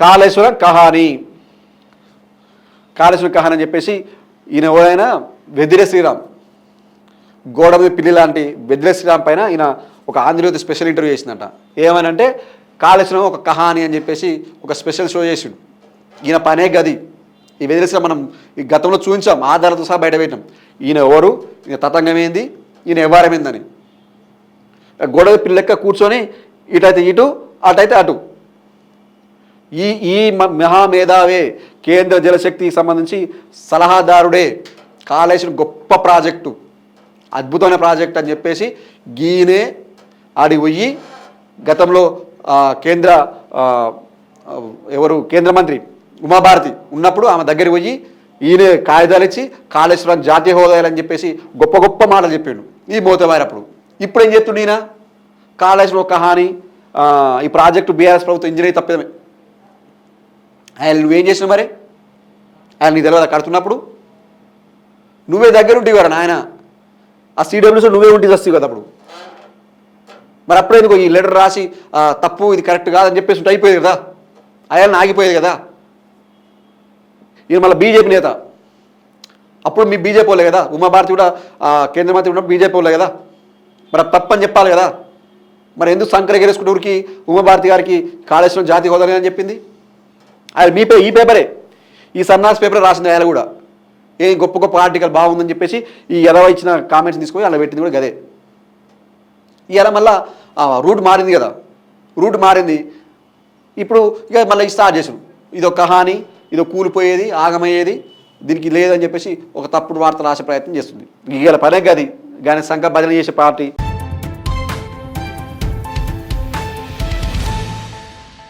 కాళేశ్వరం కహాని. కాళేశ్వర కహాని అని చెప్పేసి ఈయన ఎవరైనా వెదిరే శ్రీరామ్. గోడ మీద పిల్లి లాంటి వెదిరే శ్రీరామ్ పైన ఈయన ఒక ఆంధ్రజ్యోతి స్పెషల్ ఇంటర్వ్యూ చేసిందట. ఏమనంటే కాళేశ్వరం ఒక కహాని అని చెప్పేసి ఒక స్పెషల్ షో చేసిండు. ఈయన పనే గది. ఈ వెదిరేసిన మనం ఈ గతంలో చూపించాం ఆధారాలతో సహా బయట పెట్టాం. ఈయన ఎవరు? ఈయన తతంగం ఏంది? ఈయన ఎవరమైందని గొడవ పిల్లెక్క పిల్లి లెక్క కూర్చొని ఇటైతే ఇటు అటైతే అటు. ఈ ఈ మహామేధావే కేంద్ర జలశక్తికి సంబంధించి సలహాదారుడే కాళేశ్వరం గొప్ప ప్రాజెక్టు అద్భుతమైన ప్రాజెక్ట్ అని చెప్పేసి గీనే ఆడి పోయి గతంలో కేంద్ర ఎవరు కేంద్ర మంత్రి ఉమాభారతి ఉన్నప్పుడు ఆమె దగ్గరికి పోయి ఈయన కాగితాలు ఇచ్చి కాళేశ్వరం జాతీయ హోదాయాలని అని చెప్పేసి గొప్ప గొప్ప మాటలు చెప్పాడు. ఈ మోతవారప్పుడు ఇప్పుడు ఏం చెప్తుండు ఈయన? కాళేశ్వరం ఒక హాని ఈ ప్రాజెక్టు బీఆర్ఎస్ ప్రభుత్వం ఇంజనీర్ తప్పిదమే. ఆయన నువ్వేం చేసినావు మరి? ఆయన నీ తెలియదు కడుతున్నప్పుడు? నువ్వే దగ్గర ఉంటే కదా నాయన. ఆ సీడబ్ల్యూస్ నువ్వే ఉంటే వస్తావు కదా అప్పుడు. మరి అప్పుడే ఎందుకు ఈ లెటర్ రాసి తప్పు ఇది కరెక్ట్ కాదని చెప్పేసి ఉంటే అయిపోయేది కదా. ఆయన ఆగిపోయేది కదా. ఈయన మళ్ళీ బీజేపీ నేత. అప్పుడు మీ బీజేపీ వాళ్ళే కదా. ఉమాభారతి కూడా కేంద్ర మంత్రి ఉన్నప్పుడు బీజేపీ వాళ్ళే కదా. మరి తప్పని చెప్పాలి కదా. మరి ఎందుకు సంకర గెలుసుకుంటే ఊరికి ఉమాభారతి గారికి కాళేశ్వరం జాతి హోదా అని చెప్పింది? ఆయన మీ పే ఈ పేపరే. ఈ సన్నాస్ పేపర్ రాసింది ఆయన కూడా. ఏ గొప్ప గొప్ప ఆర్టికల్ బాగుందని చెప్పేసి ఈ ఎదవ ఇచ్చిన కామెంట్స్ తీసుకొని అలా పెట్టింది కూడా గదే. ఇవాళ మళ్ళా రూట్ మారింది కదా. రూట్ మారింది. ఇప్పుడు ఇక మళ్ళీ స్టార్ట్ చేసాం ఇది ఒక కహాని ఇది ఒక కూలిపోయేది ఆగమయ్యేది దీనికి లేదని చెప్పేసి ఒక తప్పుడు వార్త రాసే ప్రయత్నం చేస్తుంది. ఇవాళ పనే గది. కానీ సంఘ భజన చేసే పార్టీ.